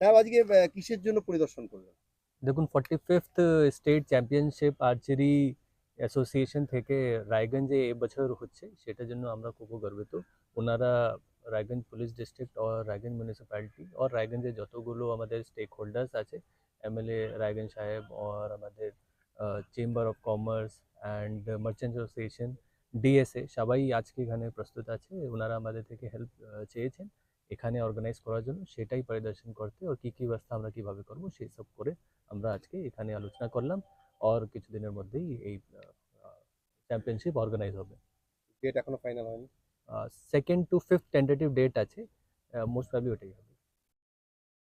আজকে কিসের জন্য পরিদর্শন করলেন? দেখুন forty fifth state championship archery association থেকে রায়গঞ্জে এবছর হচ্ছে। সেটার জন্য আমরা খুব গর্বিত। ওনারা রায়গঞ্জ পুলিশ ডিস্ট্রিক্ট আর রায়গঞ্জ মিউনিসিপ্যালিটি আর রায়গঞ্জে যতগুলো আমাদের স্টেক হোল্ডার্স আছে এমএলএ রায়গঞ্জ সাহেব আর আমাদের chamber of commerce and merchant association DSA সবাই আজকে এখানে প্রস্তুত আছে। ওনারা আমাদের থেকে হেল্প চেয়েছেন। এখানে অর্গানাইজ করার জন্য সেটাই পরিদর্শন করতে ওর কী কী ব্যবস্থা আমরা কীভাবে করব সেই সব করে আমরা আজকে এখানে আলোচনা করলাম। আর কিছুদিনের মধ্যেই এই চ্যাম্পিয়নশিপ অর্গানাইজ হবে। ডেট এখনও ফাইনাল হয়নি? Second to fifth tentative date আছে। মোস্ট প্রবলি ওটাই হবে।